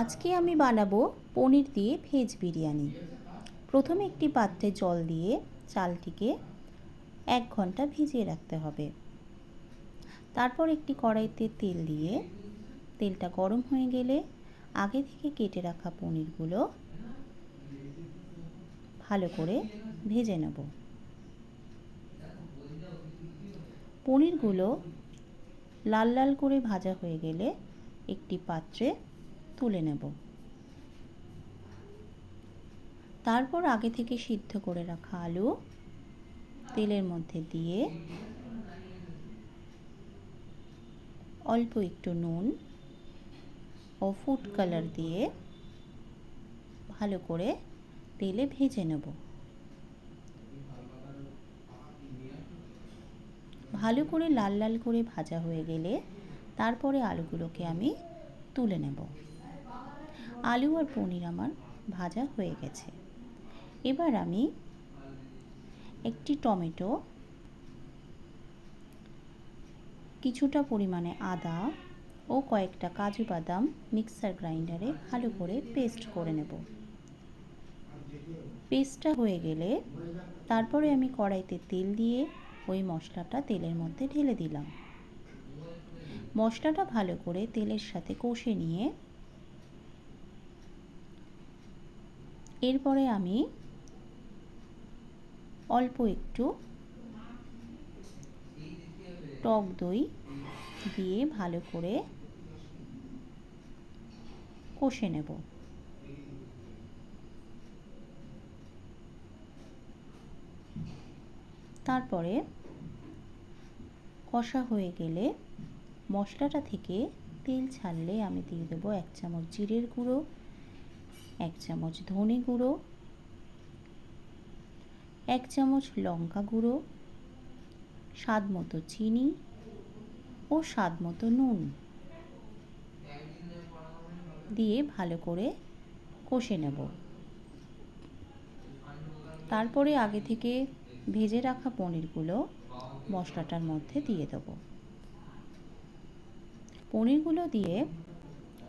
আজকে আমি বানাবো পনির দিয়ে ভেজ বিরিয়ানি। প্রথমে একটি পাত্রে জল দিয়ে চালটিকে এক ঘণ্টা ভিজিয়ে রাখতে হবে। তারপর একটি কড়াইতে তেল দিয়ে তেলটা গরম হয়ে গেলে আগে থেকে কেটে রাখা পনিরগুলো ভালো করে ভেজে নেব। পনিরগুলো লাল লাল করে ভাজা হয়ে গেলে একটি পাত্রে তুলে নেব। তারপর আগে থেকে সিদ্ধ করে রাখা আলু তেলের মধ্যে দিয়ে অল্প একটু নুন ও ফুড কালার দিয়ে ভালো করে তেলে ভেজে নেব। ভালো করে লাল লাল করে ভাজা হয়ে গেলে তারপরে আলুগুলোকে আমি তুলে নেব। আলু আর পনির আমার ভাজা হয়ে গেছে। এবার আমি একটি টমেটো, কিছুটা পরিমাণে আদা ও কয়েকটা কাজু বাদাম মিক্সার গ্রাইন্ডারে ভালো করে পেস্ট করে নেব। পেস্টটা হয়ে গেলে তারপরে আমি কড়াইতে তেল দিয়ে ওই মশলাটা তেলের মধ্যে ঢেলে দিলাম। মশলাটা ভালো করে তেলের সাথে কষে নিয়ে এরপরে আমি অল্প একটু টক দই দিয়ে ভালো করে কষে নেব। তারপরে কষা হয়ে গেলে মশলাটা থেকে তেল ছাড়লে আমি দিয়ে দেবো এক চামচ জিরের গুঁড়ো এক চামচ ধনে গুঁড়ো, এক চামচ লঙ্কা গুঁড়ো, স্বাদ মতো চিনি ও স্বাদ মতো নুন দিয়ে ভালো করে কষে নেব। তারপরে আগে থেকে ভেজে রাখা পনিরগুলো মশলাটার মধ্যে দিয়ে দেবো। পনিরগুলো দিয়ে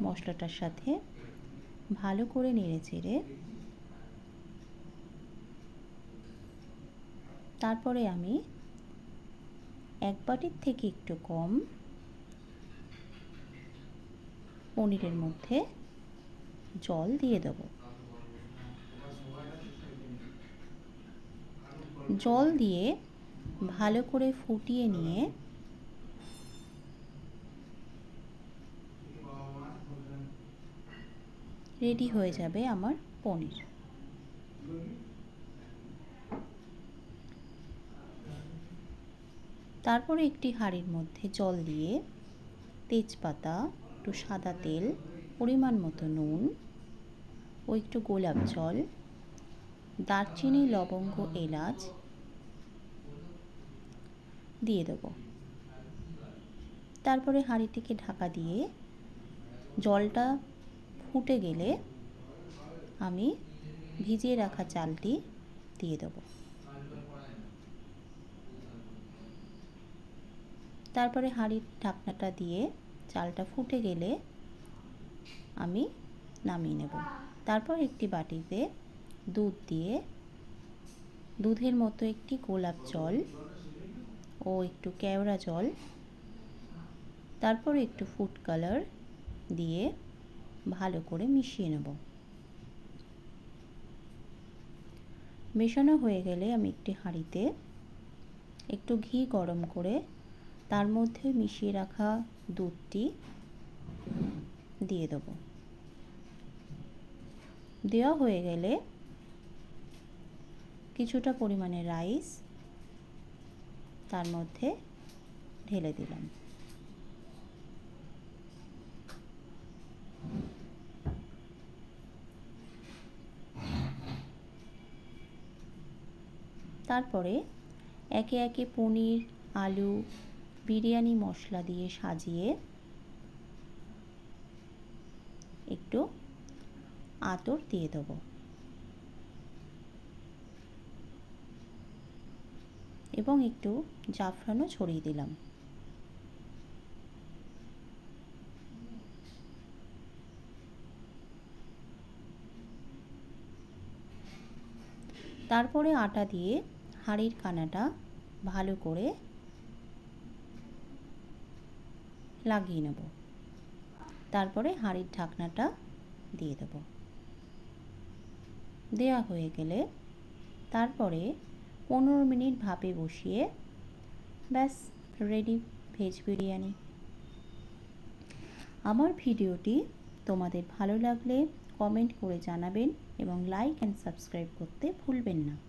মশলাটার সাথে ভালো করে নেড়ে চেড়ে তারপরে আমি এক বাটির থেকে একটু কম পনিরের মধ্যে জল দিয়ে দেবো। জল দিয়ে ভালো করে ফুটিয়ে নিয়ে রেডি হয়ে যাবে আমার পনির। তারপরে একটি হাঁড়ির মধ্যে জল দিয়ে তেজপাতা, একটু সাদা তেল, পরিমাণ মতো নুন ও একটু গোলাপ জল, দারচিনি, লবঙ্গ, এলাচ দিয়ে দেব। তারপরে হাঁড়িটিকে ঢাকা দিয়ে জলটা ফুটে গেলে আমি ভিজিয়ে রাখা চালটি দিয়ে দেব। তারপরে হাঁড়ির ঢাকনাটা দিয়ে চালটা ফুটে গেলে আমি নামিয়ে নেব। তারপর একটি বাটিতে দুধ দিয়ে দুধের মতো একটি গোলাপ জল ও একটু কেওড়া জল, তারপর একটু ফুড কালার দিয়ে ভালো করে মিশিয়ে নেব। মেশানো হয়ে গেলে আমি একটি হাঁড়িতে একটু ঘি গরম করে তার মধ্যে মিশিয়ে রাখা দুধটি দিয়ে দেব। দেওয়া হয়ে গেলে কিছুটা পরিমাণে রাইস তার মধ্যে ঢেলে দিলাম। তারপরে একে একে পনির, আলু, বিরিয়ানি মশলা দিয়ে সাজিয়ে একটু আতর দিয়ে দেবো। এবং একটু জাফরানও ছড়িয়ে দিলাম। তারপরে আটা দিয়ে হাঁড়ির কানাটা ভালো করে লাগিয়ে নেব। তারপরে হাঁড়ির ঢাকনাটা দিয়ে দেব। দেওয়া হয়ে গেলে তারপরে পনেরো মিনিট ভাপে বসিয়ে ব্যাস রেডি ভেজ বিরিয়ানি। আমার ভিডিওটি তোমাদের ভালো লাগলে কমেন্ট করে জানাবেন এবং লাইক অ্যান্ড সাবস্ক্রাইব করতে ভুলবেন না।